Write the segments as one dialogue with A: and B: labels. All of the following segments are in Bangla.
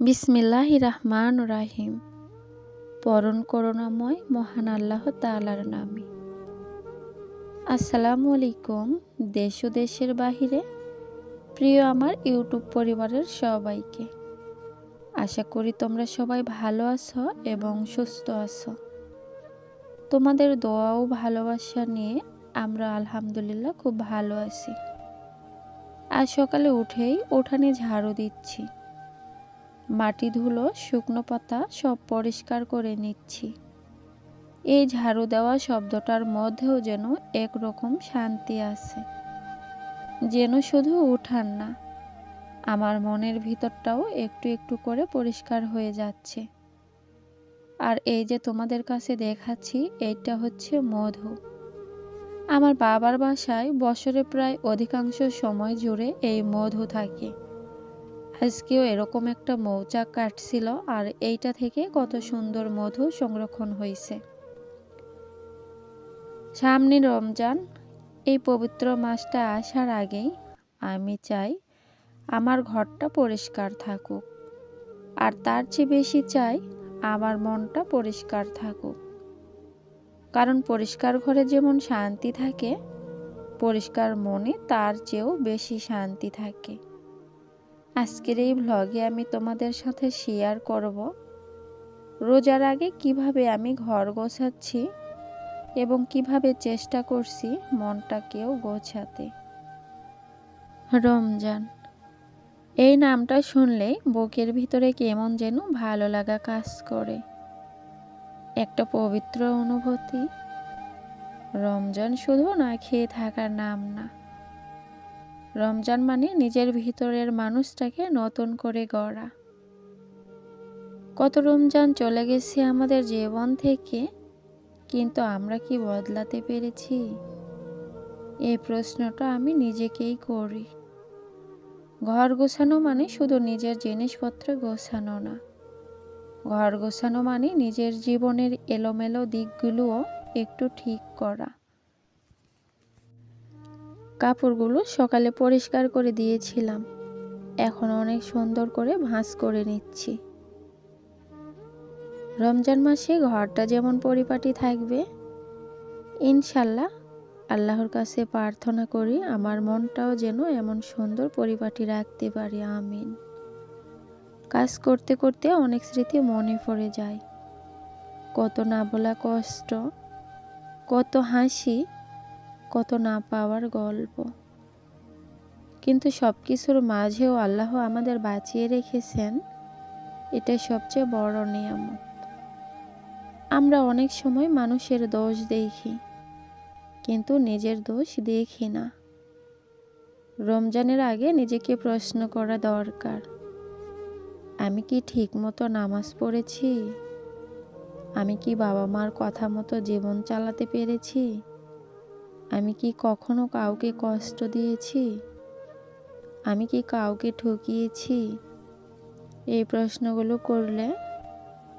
A: বিসমিল্লাহ রহমান রাহিম পরণ করুণাময় মহান আল্লাহ তালার নামে। আসসালামু আলাইকুম দেশ ও দেশের বাহিরে। প্রিয় আমার ইউটিউব পরিবারের সবাইকে। আশা করি তোমরা সবাই ভালো আছো এবং সুস্থ আছো। তোমাদের দোয়া ও ভালোবাসা নিয়ে আমরা আলহামদুলিল্লাহ খুব ভালো আছি। আজ সকালে উঠেই উঠানে ঝাড়ু দিচ্ছি। মাটি ধুলো, শুকনো পাতা সব পরিষ্কার করে নিচ্ছি। এই ঝাড়ু দেওয়া শব্দটার মধ্যেও যেন একরকম শান্তি আছে। যেন শুধু উঠান না, আমার মনের ভিতরটাও একটু একটু করে পরিষ্কার হয়ে যাচ্ছে। আর এই যে তোমাদের কাছে দেখাচ্ছি, এইটা হচ্ছে মধু। আমার বাবার বাসায় বছরে প্রায় অধিকাংশ সময় জুড়ে এই মধু থাকে। আজকেও এরকম একটা মৌচাক কাটছিল আর এইটা থেকে কত সুন্দর মধু সংরক্ষণ হয়েছে। সামনে রমজান, এই পবিত্র মাসটা আসার আগেই আমি চাই আমার ঘরটা পরিষ্কার থাকুক আর তার চেয়ে বেশি চাই আমার মনটা পরিষ্কার থাকুক। কারণ পরিষ্কার ঘরে যেমন শান্তি থাকে, পরিষ্কার মনে তার চেয়েও বেশি শান্তি থাকে। আজকের এই ভ্লগে আমি তোমাদের সাথে শেয়ার করব রোজার আগে কীভাবে আমি ঘর গোছাচ্ছি এবং কীভাবে চেষ্টা করছি মনটাকেও গোছাতে। রমজান। এই নামটা শুনলেই বুকের ভিতরে কেমন যেন ভালো লাগা কাজ করে। একটা পবিত্র অনুভূতি। রমজান শুধু না, খেয়ে থাকার নাম না। রমজান মানে নিজের ভিতরের মানুষটাকে নতুন করে গড়া। কত রমজান চলে গেছে আমাদের জীবন থেকে, কিন্তু আমরা কি বদলাতে পেরেছি? এই প্রশ্নটা আমি নিজেকেই করি। ঘর গোছানো মানে শুধু নিজের জিনিসপত্র গোছানো না। ঘর গোছানো মানে নিজের জীবনের এলোমেলো দিকগুলোও একটু ঠিক করা। কাপড়গুলো সকালে পরিষ্কার করে দিয়েছিলাম। এখন অনেক সুন্দর করে ভাঁজ করে নিচ্ছি। রমজান মাসে ঘরটা যেমন পরিপাটি থাকবে, ইনশাল্লাহ আল্লাহর কাছে প্রার্থনা করি আমার মনটাও যেন এমন সুন্দর পরিপাটি রাখতে পারি, আমিন। কাজ করতে করতে অনেক স্মৃতি মনে পড়ে যায়। কত না বলা কষ্ট, কত হাসি কত না পাওয়ার গল্প। কিন্তু সব কিছুর মাঝেও আল্লাহ আমাদের বাঁচিয়ে রেখেছেন, এটা সবচেয়ে বড় নিয়ামত। আমরা অনেক সময় মানুষের দোষ দেখি, কিন্তু নিজের দোষ দেখি না। রমজানের আগে নিজেকে প্রশ্ন করা দরকার, আমি কি ঠিক মতো নামাজ পড়েছি? আমি কি বাবা মার কথা মতো জীবন চালাতে পেরেছি? আমি কি কখনো কাউকে কষ্ট দিয়েছি? আমি কি কাউকে ঠকিয়েছি? এই প্রশ্নগুলো করলে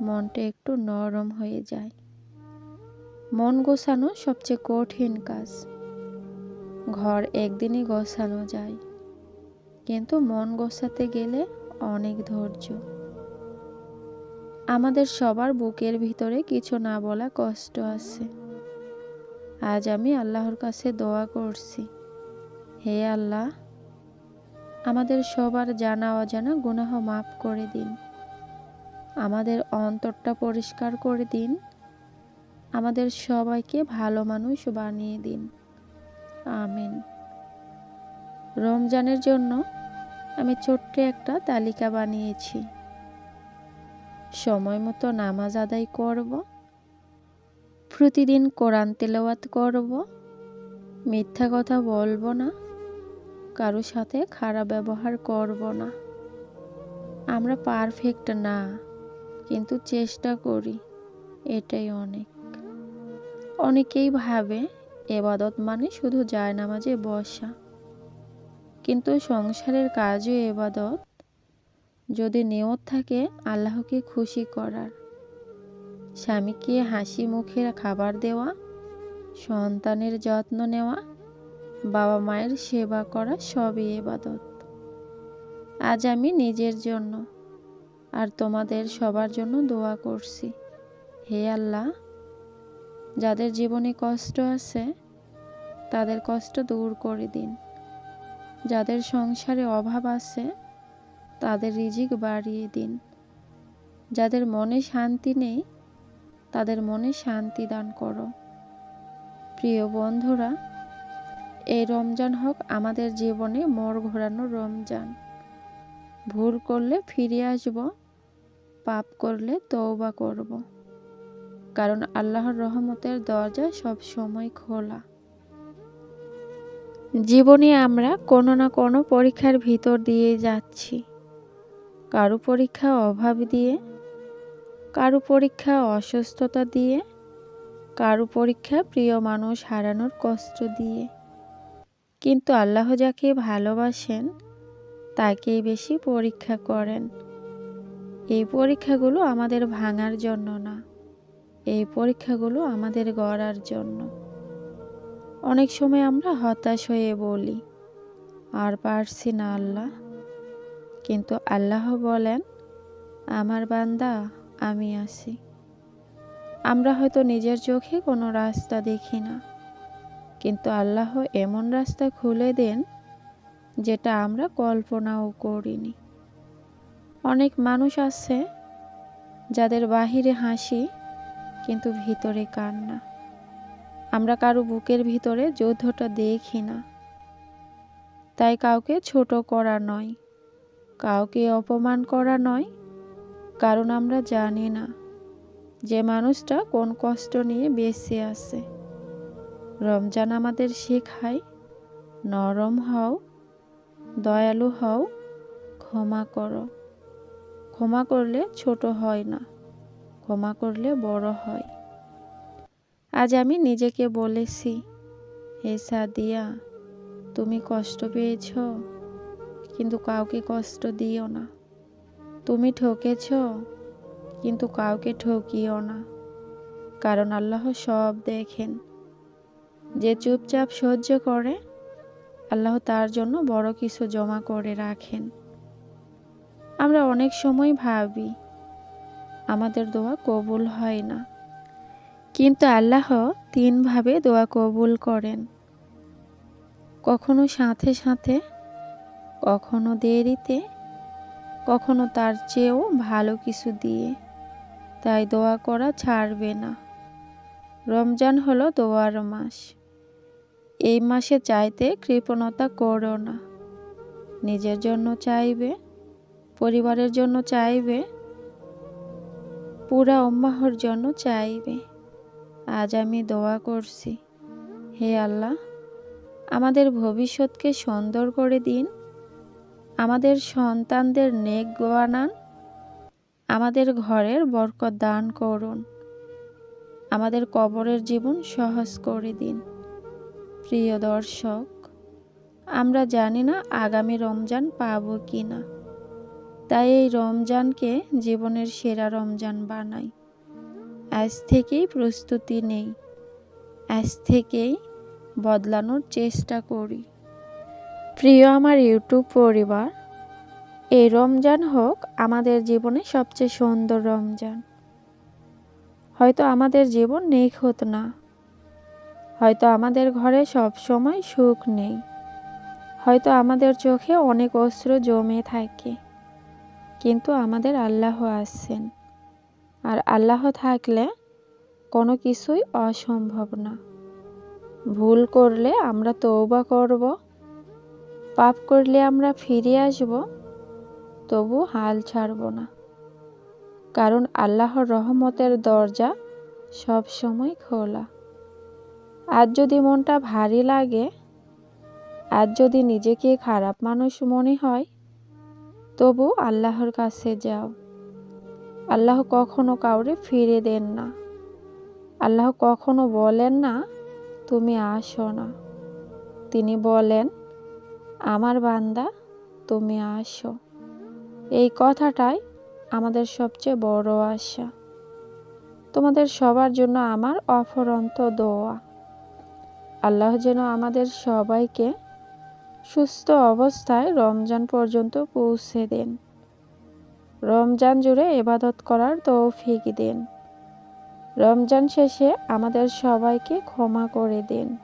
A: মনটা একটু নরম হয়ে যায়। মন গোছানো সবচেয়ে কঠিন কাজ। ঘর একদিনই গোছানো যায়। কিন্তু মন গোছাতে গেলে অনেক ধৈর্য। আমাদের সবার বুকের ভিতরে কিছু না বলা কষ্ট আছে। আজ আমি আল্লাহর কাছে দোয়া করছি। হে আল্লাহ, আমাদের সবার জানা অজানা গুনাহ মাফ করে দিন। আমাদের অন্তরটা পরিষ্কার করে দিন। আমাদের সবাইকে ভালো মানুষ বানিয়ে দিন। আমিন। রমজানের জন্য আমি ছোট্ট একটা তালিকা বানিয়েছি। সময় মতো নামাজ আদায় করব। প্রতিদিন কোরআন তেলাওয়াত করব। মিথ্যা কথা বলব না। কারও সাথে খারাপ ব্যবহার করব না। আমরা পারফেক্ট না, কিন্তু চেষ্টা করি। এটাই অনেক। অনেকেই ভাবে, এবাদত মানে শুধু যায় নামাজে বসা। কিন্তু সংসারের কাজও এবাদত যদি নিয়ত থাকে, আল্লাহকে খুশি করার। স্বামীকে হাসি মুখের খাবার দেওয়া, সন্তানের যত্ন নেওয়া, বাবা মায়ের সেবা করা সবই এবাদত আজ আমি নিজের জন্য আর তোমাদের সবার জন্য দোয়া করছি। হে আল্লাহ, যাদের জীবনে কষ্ট আছে, তাদের কষ্ট দূর করে দিন। যাদের সংসারে অভাব আছে, তাদের রিজিক বাড়িয়ে দিন। যাদের মনে শান্তি নেই তাদের মনে শান্তি দান করো। প্রিয় বন্ধুরা, এই রমজান হোক আমাদের জীবনে মর ঘোরানো রমজান। ভুল করলে ফিরে আসব, পাপ করলে তওবা করব। কারণ আল্লাহর রহমতের দরজা সব সময় খোলা। জীবনে আমরা কোনো না কোনো পরীক্ষার ভিতর দিয়ে যাচ্ছি। কারও পরীক্ষা অভাব দিয়ে কারও পরীক্ষা অসুস্থতা দিয়ে, কারও পরীক্ষা প্রিয় মানুষ হারানোর কষ্ট দিয়ে। কিন্তু আল্লাহ যাকে ভালোবাসেন, তাকেই বেশি পরীক্ষা করেন। এই পরীক্ষাগুলো আমাদের ভাঙার জন্য না, এই পরীক্ষাগুলো আমাদের গড়ার জন্য। অনেক সময় আমরা হতাশ হয়ে বলি, আর পারছি না আল্লাহ। কিন্তু আল্লাহ বলেন, আমার বান্দা আমি আছি। আমরা হয়তো নিজের চোখে কোনো রাস্তা দেখি না। কিন্তু আল্লাহ এমন রাস্তা খুলে দেন, যেটা আমরা কল্পনাও করিনি। অনেক মানুষ আছে, যাদের বাহিরে হাসি, কিন্তু ভিতরে কান্না। আমরা কারও বুকের ভিতরে যুদ্ধটা দেখি না। তাই কাউকে ছোট করা নয়, কাউকে অপমান করা নয় কারণ আমরা জানি না যে মানুষটা কোন কষ্ট নিয়ে বেঁচে আছে। রমজান আমাদের শেখায়, নরম হও, দয়ালু হও, ক্ষমা করো। ক্ষমা করলে ছোট হয় না, ক্ষমা করলে বড় হয়। আজ আমি নিজেকে বলেছি, হে সাদিয়া, তুমি কষ্ট পেয়েছ, কিন্তু কাউকে কষ্ট দিও না। তুমি ঠকেছ, কিন্তু কাউকে ঠকিও না। কারণ আল্লাহ সব দেখেন। যে চুপচাপ সহ্য করে, আল্লাহ তার জন্য বড় কিছু জমা করে রাখেন। আমরা অনেক সময় ভাবি, আমাদের দোয়া কবুল হয় না। কিন্তু আল্লাহ তিনভাবে দোয়া কবুল করেন। কখনো সাথে সাথে, কখনো দেরিতে কখনো তার চেয়েও ভালো কিছু দিয়ে। তাই দোয়া করা ছাড়বে না। রমজান হলো দোয়ার মাস। এই মাসে চাইতে কৃপণতা করো না। নিজের জন্য চাইবে, পরিবারের জন্য চাইবে, পুরা উম্মাহর জন্য চাইবে। আজ আমি দোয়া করছি, হে আল্লাহ, আমাদের ভবিষ্যৎকে সুন্দর করে দিন। আমাদের সন্তানদের নেক বানান আমাদের ঘরের বরকত দান করুন। আমাদের কবরের জীবন সহজ করে দিন। প্রিয় দর্শক, আমরা জানি না আগামী রমজান পাব কি না তাই এই রমজানকে জীবনের সেরা রমজান বানাই। আজ থেকেই প্রস্তুতি নেই। আজ থেকেই বদলানোর চেষ্টা করি। প্রিয় আমার ইউটিউব পরিবার, এই রমজান হোক আমাদের জীবনে সবচেয়ে সুন্দর রমজান। হয়তো আমাদের জীবন নিখুঁত না, হয়তো আমাদের ঘরে সব সময় সুখ নেই, হয়তো আমাদের চোখে অনেক অস্ত্র জমে থাকে, কিন্তু আমাদের আল্লাহ আছেন। আর আল্লাহ থাকলে কোনো কিছুই অসম্ভব না। ভুল করলে আমরা তৌবা করব পাপ করলে আমরা ফিরে আসব, তবু হাল ছাড়ব না। কারণ আল্লাহর রহমতের দরজা সব সময় খোলা। আজ যদি মনটা ভারী লাগে আজ যদি নিজেকে খারাপ মানুষ মনে হয়, তবু আল্লাহর কাছে যাও। আল্লাহ কখনো কাউরে ফিরে দেন না। আল্লাহ কখনো বলেন না, তুমি আসো না। তিনি বলেন আমার বান্দা, তুমি আসো। এই কথাটাই আমাদের সবচেয়ে বড় আশা। তোমাদের সবার জন্য আমার অফরন্ত দোয়া। আল্লাহ যেন আমাদের সবাইকে সুস্থ অবস্থায় রমজান পর্যন্ত পৌঁছে দেন। রমজান জুড়ে এবাদত করার তৌফিক দিন। রমজান শেষে আমাদের সবাইকে ক্ষমা করে দিন।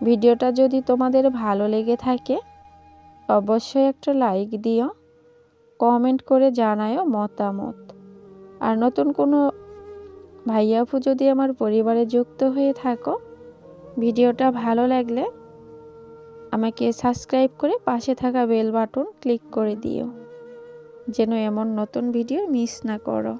A: ভিডিওটা যদি তোমাদের ভালো লেগে থাকে, অবশ্যই একটা লাইক দিও, কমেন্ট করে জানায়ও মতামত। আর নতুন কোনো ভাইয়াফু যদি আমার পরিবারে যুক্ত হয়ে থাকো, ভিডিওটা ভালো লাগলে আমাকে সাবস্ক্রাইব করে পাশে থাকা বেল বাটন ক্লিক করে দিও, যেন এমন নতুন ভিডিও মিস না করো।